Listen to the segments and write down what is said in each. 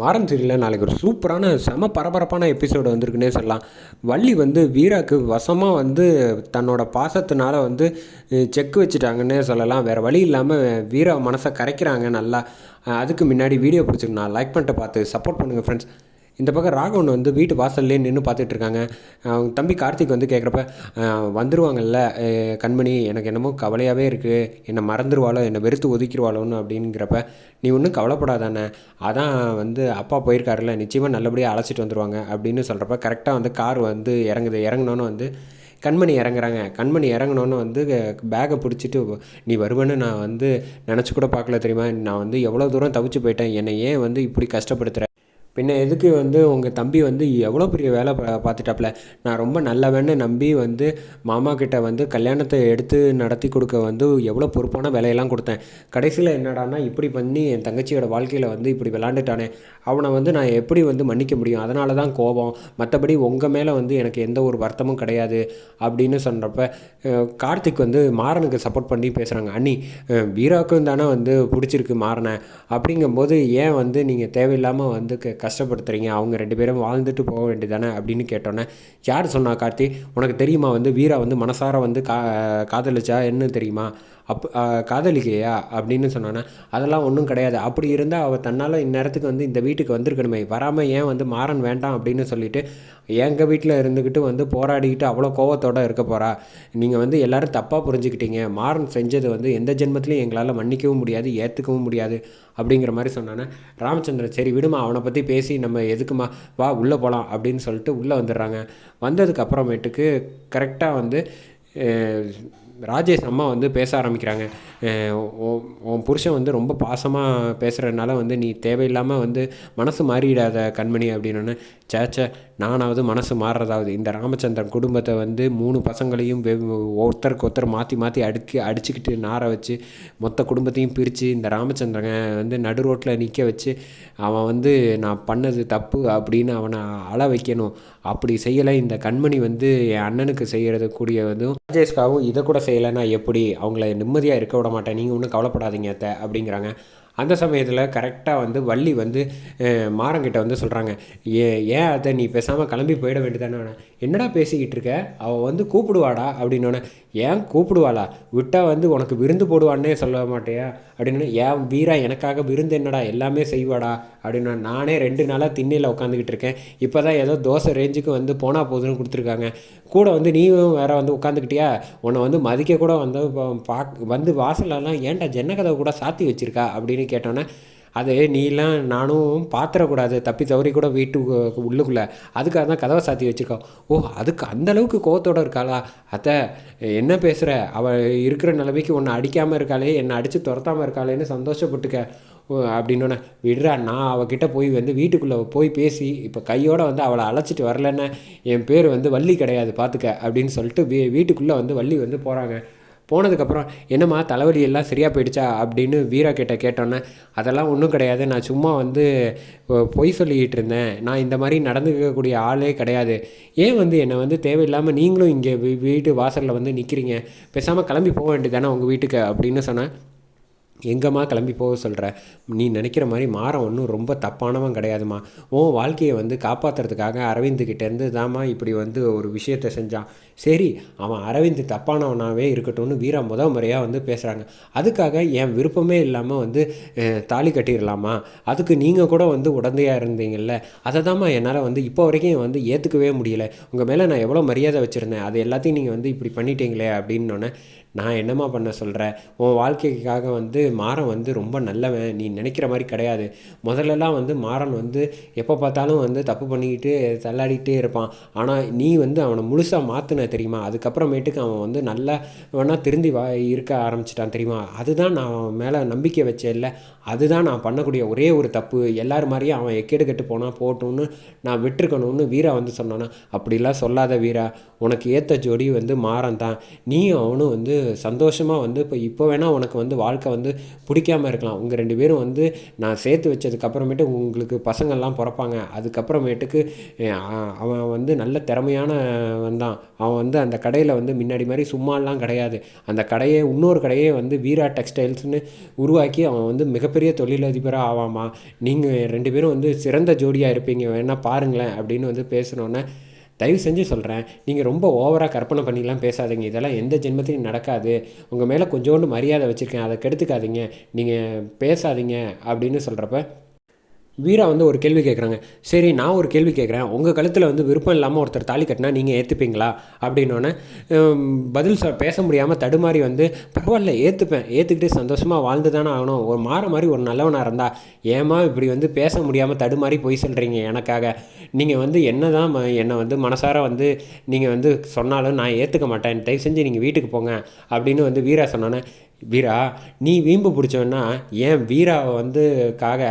மாறன் சீரியலில் நாளைக்கு ஒரு சூப்பரான செம பரபரப்பான எபிசோடு வந்திருக்குன்னே சொல்லலாம். வள்ளி வந்து வீராக்கு வசமாக வந்து தன்னோட பாசத்தினால வந்து செக் வச்சுட்டாங்கன்னே சொல்லலாம். வேறு வழி இல்லாமல் வீரா மனசை கரைக்கிறாங்க நல்லா. அதுக்கு முன்னாடி வீடியோ பிடிச்சிருக்கு. நான் லைக் பண்ணிட்டு பார்த்து சப்போர்ட் பண்ணுங்கள் ஃப்ரெண்ட்ஸ் இந்த பக்கம் ராகவன் வந்து வீட்டு வாசல்லே நின்று பார்த்துட்டு இருக்காங்க அவங்க தம்பி கார்த்திக் வந்து கேட்குறப்ப வந்துடுவாங்கல்ல கண்மணி எனக்கு என்னமோ கவலையாகவே இருக்குது என்னை மறந்துடுவாளோ என்னை வெறுத்து ஒதுக்கிடுவாளோன்னு அப்படிங்கிறப்ப நீ ஒன்றும் கவலைப்படாதானே? அதான் வந்து அப்பா போயிருக்காருல்ல நிச்சயமாக நல்லபடியாக அழைச்சிட்டு வந்துடுவாங்க அப்படின்னு சொல்கிறப்ப கரெக்டாக வந்து கார் வந்து இறங்குது. இறங்கினோன்னு வந்து கண்மணி இறங்குறாங்க. கண்மணி இறங்கினோன்னு வந்து பேக்கை பிடிச்சிட்டு நீ வருவேன்னு நான் வந்து நினச்சி கூட பார்க்கல தெரியுமா? நான் வந்து எவ்வளோ தூரம் தவிச்சு போயிட்டேன். என்னை ஏன் வந்து இப்படி கஷ்டப்படுத்துகிறேன் பின்ன எதுக்கு வந்து உங்கள் தம்பி வந்து எவ்வளோ பெரிய வேலை பா பார்த்துட்டாப்புல நான் ரொம்ப நல்லவன்னு நம்பி வந்து மாமா கிட்ட வந்து கல்யாணத்தை எடுத்து நடத்தி கொடுக்க வந்து எவ்வளோ பொறுப்பான வேலையெல்லாம் கொடுத்தேன். கடைசியில் என்னடான்னா இப்படி பண்ணி என் தங்கச்சியோட வாழ்க்கையில் வந்து இப்படி விளாண்டுட்டானே. அவனை வந்து நான் எப்படி வந்து மன்னிக்க முடியும்? அதனால தான் கோபம். மற்றபடி உங்கள் மேலே வந்து எனக்கு எந்த ஒரு வருத்தமும் கிடையாது அப்படின்னு சொல்கிறப்ப கார்த்திக் வந்து மாறனுக்கு சப்போர்ட் பண்ணி பேசுகிறாங்க அண்ணி அஹ், வீராவுக்கும் தானே வந்து பிடிச்சிருக்கு மாறனை. அப்படிங்கும்போது ஏன் வந்து நீங்கள் தேவையில்லாமல் வந்து கஷ்டப்படுத்துறீங்க அவங்க ரெண்டு பேரும் வாழ்ந்துட்டு போக வேண்டியதானே அப்படின்னு கேட்டோன்னே யார் சொன்னா கார்த்தி? உனக்கு தெரியுமா வந்து வீரா வந்து மனசார வந்து கா காதலிச்சா? என்ன தெரியுமா? அப் காதலிக்கையா அப்படின்னு சொன்னானே அதெல்லாம் ஒன்றும் கிடையாது. அப்படி இருந்தால் அவள் தன்னால் இந்நேரத்துக்கு வந்து இந்த வீட்டுக்கு வந்திருக்கணுமே. வராமல் ஏன் வந்து மாறன் வேண்டாம் அப்படின்னு சொல்லிட்டு எங்கள் வீட்டில் இருந்துக்கிட்டு வந்து போராடிக்கிட்டு அவ்வளோ கோவத்தோடு இருக்க போகிறா நீங்கள் வந்து எல்லோரும் தப்பாக புரிஞ்சுக்கிட்டீங்க. மாறன் செஞ்சது வந்து எந்த ஜென்மத்திலையும் எங்களால் மன்னிக்கவும் முடியாது ஏற்றுக்கவும் முடியாது அப்படிங்கிற மாதிரி சொன்னானே ராமச்சந்திரன் சரி விடுமா அவனை பற்றி பேசி நம்ம எதுக்குமா? வா உள்ளே போகலாம் அப்படின்னு சொல்லிட்டு உள்ளே வந்துடுறாங்க. வந்ததுக்கு அப்புறமேட்டுக்கு கரெக்டாக வந்து ராஜேஷ் அம்மா வந்து பேச ஆரம்பிக்கிறாங்க. உன் புருஷன் வந்து ரொம்ப பாசமாக பேசுகிறதுனால வந்து நீ தேவையில்லாமல் வந்து மனசு மாறிடாத கண்மணி அப்படின்னு சேச்சே நானாவது மனசு மாறுறதாவது. இந்த ராமச்சந்திரன் குடும்பத்தை வந்து மூணு பசங்களையும் ஒருத்தருக்கு ஒருத்தர் மாற்றி மாற்றி அடுக்கி அடிச்சுக்கிட்டு நார வச்சு மொத்த குடும்பத்தையும் பிரித்து இந்த ராமச்சந்திரன் வந்து நடு ரோட்டில் நிற்க வச்சு அவன் வந்து நான் பண்ணது தப்பு அப்படின்னு அவனை அழ வைக்கணும். அப்படி செய்யலை. இந்த கண்மணி வந்து என் அண்ணனுக்கு செய்கிறது கூடிய வந்து ராஜேஷ்காவும் இதை கூட செய்யலைன்னா எப்படி? அவங்கள நிம்மதியாக இருக்க விட மாட்டேன். நீங்கள் ஒன்றும் கவலைப்படாதீங்க அத்தை அப்படிங்கிறாங்க. அந்த சமயத்தில் கரெக்டாக வந்து வள்ளி வந்து மாறங்கிட்ட வந்து சொல்கிறாங்க ஏ ஏன் அதை நீ பேசாமல் கிளம்பி போயிட வேண்டியதானே என்னடா பேசிக்கிட்டு இருக்க? அவள் வந்து கூப்பிடுவாடா அப்படின்னோடனே ஏன் கூப்பிடுவாளா? விட்டால் வந்து உனக்கு விருந்து போடுவான்னே சொல்ல மாட்டியா? அப்படின்னு ஏன் வீரா எனக்காக விருந்து என்னடா? எல்லாமே செய்வாடா? அப்படின்னு நானே ரெண்டு நாளாக திண்ணையில் உட்காந்துக்கிட்டு இருக்கேன். இப்போ தான் ஏதோ தோசை ரேஞ்சுக்கு வந்து போனால் போதுன்னு கொடுத்துருக்காங்க. கூட வந்து நீயும் வேற வந்து உட்காந்துக்கிட்டியா உன்னை வந்து மதிக்க கூட வந்து பா- வந்து வாசலெல்லாம் ஏன்டா ஜன்னக்கதவை கூட சாத்தி வச்சிருக்கா? அப்படின்னு கேட்டோன்னே அது நீலாம் நானும் பாத்திரக்கூடாது தப்பி தவறி கூட வீட்டுக்கு உள்ளுக்குள்ளே. அதுக்காக தான் கதவை சாத்தி வச்சுருக்கோம். ஓ அதுக்கு அந்தளவுக்கு கோவத்தோடு இருக்காளா? அத்தை என்ன பேசுகிற அவள் இருக்கிற நிலைமைக்கு உன்னை அடிக்காமல் இருக்காளே என்னை அடித்து துரத்தாமல் இருக்காளேன்னு சந்தோஷப்பட்டுக்க. ஓ அப்படின்னோடனே விடுறா நான் அவகிட்ட போய் வந்து வீட்டுக்குள்ளே போய் பேசி இப்போ கையோடு வந்து அவளை அழைச்சிட்டு வரலன்னு என் பேர் வந்து வள்ளி கிடையாது பார்த்துக்க அப்படின்னு சொல்லிட்டு வீ வீட்டுக்குள்ளே வந்து வள்ளி வந்து போகிறாங்க போனதுக்கப்புறம் என்னம்மா தலைவலி எல்லாம் சரியாக போயிடுச்சா? அப்படின்னு வீரா கிட்ட கேட்டோன்னே அதெல்லாம் ஒன்றும் கிடையாது. நான் சும்மா வந்து பொய் சொல்லிக்கிட்டு இருந்தேன். நான் இந்த மாதிரி நடந்துக்கக்கூடிய ஆளே கிடையாது. ஏன் வந்து என்னை வந்து தேவையில்லாமல் நீங்களும் இங்கே வீ வீட்டு வாசலில் வந்து நிற்கிறீங்க பேசாமல் கிளம்பி போக வேண்டியதானே உங்கள் வீட்டுக்கு? அப்படின்னு சொன்னேன். எங்கம்மா கிளம்பி போக சொல்கிற நீ நினைக்கிற மாதிரி மாறன் ஒன்றும் ரொம்ப தப்பானவன் கிடையாதும்மா. உன் வாழ்க்கையை வந்து காப்பாற்றுறதுக்காக அரவிந்துக்கிட்டேருந்து தாம்மா இப்படி வந்து ஒரு விஷயத்த செஞ்சான். சரி அவன் அரவிந்த் தப்பானவனாகவே இருக்கட்டும்னு வீரா முத முறையாக வந்து பேசுகிறாங்க அதுக்காக என் விருப்பமே இல்லாமல் வந்து தாலி கட்டிடலாமா? அதுக்கு நீங்கள் கூட வந்து உடந்தையாக இருந்தீங்கல்ல. அதை தாம்மா என்னால் வந்து இப்போ வரைக்கும் வந்து ஏற்றுக்கவே முடியல. உங்கள் மேலே நான் எவ்வளோ மரியாதை வச்சுருந்தேன். அது எல்லாத்தையும் நீங்கள் வந்து இப்படி பண்ணிட்டீங்களே அப்படின்னோடனே நான் என்னம்மா பண்ண சொல்கிறேன் உன் வாழ்க்கைக்காக வந்து மாறன் வந்து ரொம்ப நல்லவன். நீ நினைக்கிற மாதிரி கிடையாது. முதல்லலாம் வந்து மாறன் வந்து எப்போ பார்த்தாலும் வந்து தப்பு பண்ணிக்கிட்டு தள்ளாடிக்கிட்டே இருப்பான். ஆனால் நீ வந்து அவனை முழுசாக மாற்றின தெரியுமா? அதுக்கப்புறமேட்டுக்கு அவன் வந்து நல்லா வேணால் திருந்தி வா இருக்க ஆரம்பிச்சிட்டான் தெரியுமா? அதுதான் நான் அவன் மேலே நம்பிக்கை வச்சேன்ல அதுதான் நான் பண்ணக்கூடிய ஒரே ஒரு தப்பு. எல்லார் மாதிரியும் அவன் எக்கேடு கெட்டு போனால் போட்டும்னு நான் விட்டுருக்கணும்னு வீரா வந்து சொன்னானா. அப்படிலாம் சொல்லாத வீரா. உனக்கு ஏற்ற ஜோடி வந்து மாறன் தான். நீயும் அவனும் வந்து சந்தோஷமாக வந்து இப்போ இப்போ வேணால் உனக்கு வந்து வாழ்க்கை வந்து பிடிக்காம இருக்கலாம். உங்கள் ரெண்டு பேரும் வந்து நான் சேர்த்து வச்சதுக்கப்புறமேட்டு உங்களுக்கு பசங்கள்லாம் பிறப்பாங்க. அதுக்கப்புறமேட்டுக்கு அவன் வந்து நல்ல திறமையானவன் தான். அவன் வந்து அந்த கடையில் வந்து முன்னாடி மாதிரி சும்மாலாம் கிடையாது. அந்த கடையே இன்னொரு கடையே வந்து வீரா டெக்ஸ்டைல்ஸ்னு உருவாக்கி அவன் வந்து மிகப்பெரிய தொழிலதிபராக ஆவாமா? நீங்கள் ரெண்டு பேரும் வந்து சிறந்த ஜோடியாக இருப்பீங்க. வேணால் பாருங்களேன் அப்படின்னு வந்து பேசினோன்னே தயவு செஞ்சு சொல்கிறேன் நீங்கள் ரொம்ப ஓவராக கற்பனை பண்ணிலாம் பேசாதீங்க. இதெல்லாம் எந்த ஜென்மத்திலையும் நடக்காது. உங்கள் மேலே கொஞ்சோண்டு மரியாதை வச்சுருக்கேன். அதை கெடுத்துக்காதீங்க. நீங்கள் பேசாதீங்க அப்படின்னு சொல்கிறப்ப வீரா வந்து ஒரு கேள்வி கேட்குறாங்க சரி நான் ஒரு கேள்வி கேட்குறேன் உங்கள் கழுத்தில் வந்து விருப்பம் இல்லாமல் ஒருத்தர் தாலி கட்டினா நீங்கள் ஏற்றுப்பீங்களா அப்படின்னோடனே பதில் சொ பேச முடியாமல் தடுமாறி வந்து பரவாயில்ல ஏற்றுப்பேன் ஏற்றுக்கிட்டு சந்தோஷமாக வாழ்ந்து தானே ஆகணும். ஒரு மாற மாதிரி ஒரு நல்லவனாக இருந்தா ஏமா இப்படி வந்து பேச முடியாமல் தடுமாறி போய் சொல்கிறீங்க எனக்காக? நீங்கள் வந்து என்ன தான் என்னை வந்து மனசார வந்து நீங்கள் வந்து சொன்னாலும் நான் ஏற்றுக்க மாட்டேன். தயவு செஞ்சு நீங்கள் வீட்டுக்கு போங்க. அப்படின்னு வந்து வீரா சொன்னோன்னே வீரா நீ வீம்பு பிடிச்சவன்னா ஏன் வீராவை வந்து காக?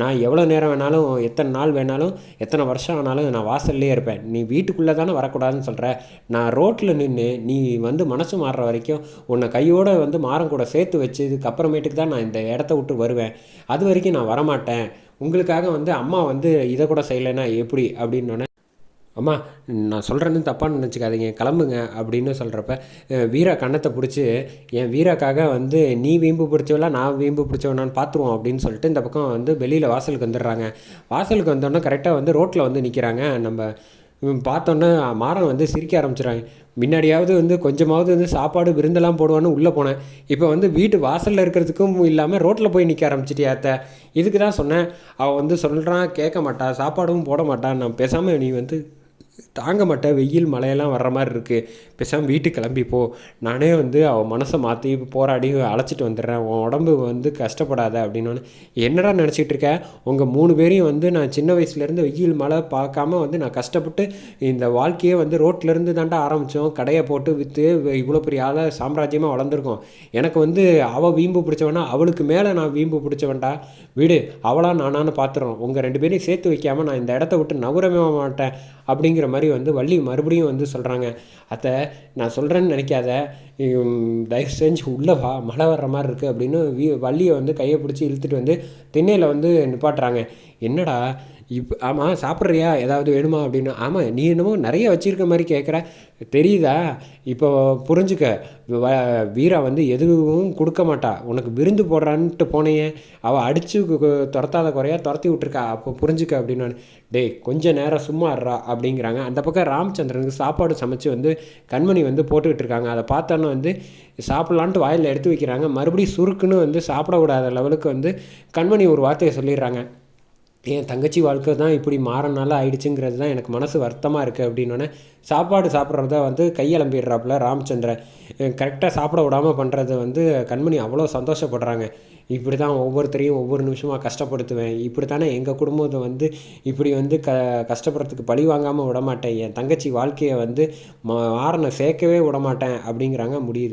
நான் எவ்வளோ நேரம் வேணாலும் எத்தனை நாள் வேணாலும் எத்தனை வருஷம் ஆனாலும் நான் வாசல்லையே இருப்பேன். நீ வீட்டுக்குள்ளே தானே வரக்கூடாதுன்னு சொல்கிற நான் ரோட்டில் நின்று நீ வந்து மனசு மாறுற வரைக்கும் உன்னை கையோடு வந்து மாறம் கூட சேர்த்து வச்சதுக்கு அப்புறமேட்டுக்கு தான் நான் இந்த இடத்த விட்டு வருவேன். அது வரைக்கும் நான் வரமாட்டேன். உங்களுக்காக வந்து அம்மா வந்து இதை கூட செய்யலைன்னா எப்படி? அப்படின்னோடனே அம்மா நான் சொல்கிறேன்னு தப்பான்னு நினச்சிக்காதீங்க கிளம்புங்க அப்படின்னு சொல்கிறப்ப வீரா கன்னத்தை பிடிச்சி என் வீராக்காக வந்து நீ வீம்பு பிடிச்சவளா நான் வீம்பு பிடிச்சவனான்னு பார்த்துருவோம் அப்படின்னு சொல்லிட்டு இந்த பக்கம் வந்து வெளியில் வாசலுக்கு வந்துடுறாங்க. வாசலுக்கு வந்தோடனே கரெக்டாக வந்து ரோட்டில் வந்து நிற்கிறாங்க நம்ம பார்த்தோன்னே மாறன் வந்து சிரிக்க ஆரம்பிச்சிடறாங்க. முன்னாடியாவது வந்து கொஞ்சமாவது வந்து சாப்பாடு விருந்தெல்லாம் போடுவான்னு உள்ளே போனேன். இப்போ வந்து வீட்டு வாசலில் இருக்கிறதுக்கும் இல்லாமல் ரோட்டில் போய் நிற்க ஆரம்பிச்சிட்டியாத்த இதுக்கு தான் சொன்னேன். அவள் வந்து சொல்கிறான் கேட்க மாட்டா சாப்பாடும் போட மாட்டான் நான் பேசாமல் நீ வந்து தாங்க மாட்டேன். வெயில் மழையெல்லாம் வர்ற மாதிரி இருக்குது பேசாமல் வீட்டுக்கு கிளம்பி போ. நானே வந்து அவள் மனசை மாற்றி போராடி அழைச்சிட்டு வந்துடுறேன். உன் உடம்பு வந்து கஷ்டப்படாத அப்படின்னு என்னடா நினச்சிட்டு இருக்க? உங்கள் மூணு பேரையும் வந்து நான் சின்ன வயசுலேருந்து வெயில் மழை பார்க்காம வந்து நான் கஷ்டப்பட்டு இந்த வாழ்க்கையே வந்து ரோட்டிலேருந்து தாண்டா ஆரம்பித்தோம் கடையை போட்டு விற்று இவ்வளோ பெரிய ஆளை சாம்ராஜ்யமாக வளர்ந்துருக்கோம். எனக்கு வந்து அவள் வீம்பு பிடிச்சவனா அவளுக்கு மேலே நான் வீம்பு பிடிச்சவன்டா. வீடு அவளாக நானான்னு பார்த்துறோம் உங்கள் ரெண்டு பேரையும் சேர்த்து வைக்காமல் நான் இந்த இடத்த விட்டு நகரவே மாட்டேன். அப்படிங்கிற மாதிரி வந்து வள்ளி மறுபடியும் வந்து சொல்கிறாங்க அத்தை நான் சொல்கிறேன்னு நினைக்காத. தயவு செஞ்சு உள்ளே வா. மழை வர்ற மாதிரி இருக்குது அப்படின்னு வீ வள்ளியை வந்து கையை பிடிச்சி இழுத்துட்டு வந்து திண்ணையில் வந்து நிப்பாட்டுறாங்க. என்னடா? இப்போ ஆமாம் சாப்பிட்றியா? ஏதாவது வேணுமா? அப்படின்னு ஆமாம் நீ என்னமோ நிறைய வச்சுருக்க மாதிரி கேட்குற. தெரியுதா? இப்போ புரிஞ்சுக்க. வ- வீரா வந்து எதுவும் கொடுக்க மாட்டா. உனக்கு விருந்து போடுறான்ட்டு போனேயே. அவள் அடித்து துரத்தாத குறையா துரத்தி விட்ருக்கா அப்போ புரிஞ்சுக்க அப்படின்னு டேய் கொஞ்சம் நேரம் சும்மா இருடா அப்படிங்கிறாங்க. அந்த பக்கம் ராமச்சந்திரனுக்கு சாப்பாடு சமைச்சு வந்து கண்மணி வந்து போட்டுக்கிட்டு இருக்காங்க அதை பார்த்தோன்னே வந்து சாப்பிட்லான்ட்டு வாயில் எடுத்து வைக்கிறாங்க. மறுபடியும் சுருக்குன்னு வந்து சாப்பிடக்கூடாத லெவலுக்கு வந்து கண்மணி ஒரு வார்த்தையை சொல்லிடுறாங்க. என் தங்கச்சி வாழ்க்கை தான் இப்படி மாறனால ஆயிடுச்சுங்கிறது தான் எனக்கு மனசு வருத்தமாக இருக்குது அப்படின்னோடனே சாப்பாடு சாப்பிட்றத வந்து கையலம்பிடுறாப்புல ராமச்சந்திரன். கரெக்டாக சாப்பிட விடாமல் பண்ணுறது வந்து கண்மணி அவ்வளோ சந்தோஷப்படுறாங்க. இப்படி தான் ஒவ்வொருத்தரையும் ஒவ்வொரு நிமிஷமாக கஷ்டப்படுத்துவேன். இப்படி தானே எங்கள் குடும்பத்தை வந்து இப்படி வந்து க கஷ்டப்படுறதுக்கு பழி வாங்காமல் விட மாட்டேன் என் தங்கச்சி வாழ்க்கையை வந்து மா- மாறனை சேர்க்கவே விட மாட்டேன் அப்படிங்கிறாங்க முடியுது.